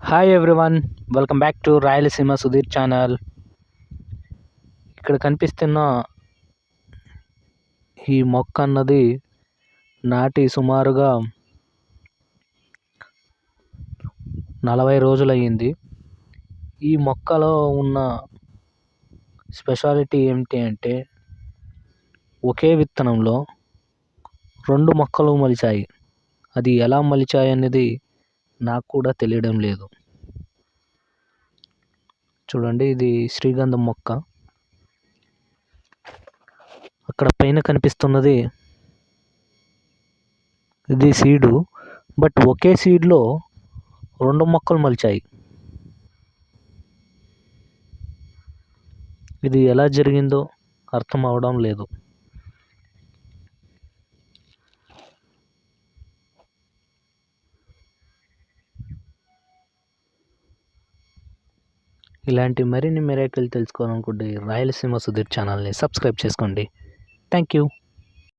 Hi everyone welcome back to Rayalaseema Sudheer channel ఇక్కడ కనిపిస్తున్న ఈ మొక్క అన్నది నాటి సుమారుగా నలభై రోజులయ్యింది. ఈ మొక్కలో ఉన్న స్పెషాలిటీ ఏమిటి అంటే ఒకే విత్తనంలో రెండు మొక్కలు మొలిచాయి. అది ఎలా మలిచాయి అనేది నాకు కూడా తెలియడం లేదు. చూడండి ఇది శ్రీగంధం మొక్క. అక్కడ పైన కనిపిస్తున్నది ఇది సీడు బట్ ఒకే సీడ్లో రెండు మొక్కలు మొలిచాయి. ఇది ఎలా జరిగిందో అర్థం అవడం లేదు. ఇలాంటి మరిన్ని మెరాకిల్ తెలుసుకోవాలనుకుంటే రాయలసీమ సుధీర్ ఛానల్ని సబ్స్క్రైబ్ చేసుకోండి. Thank you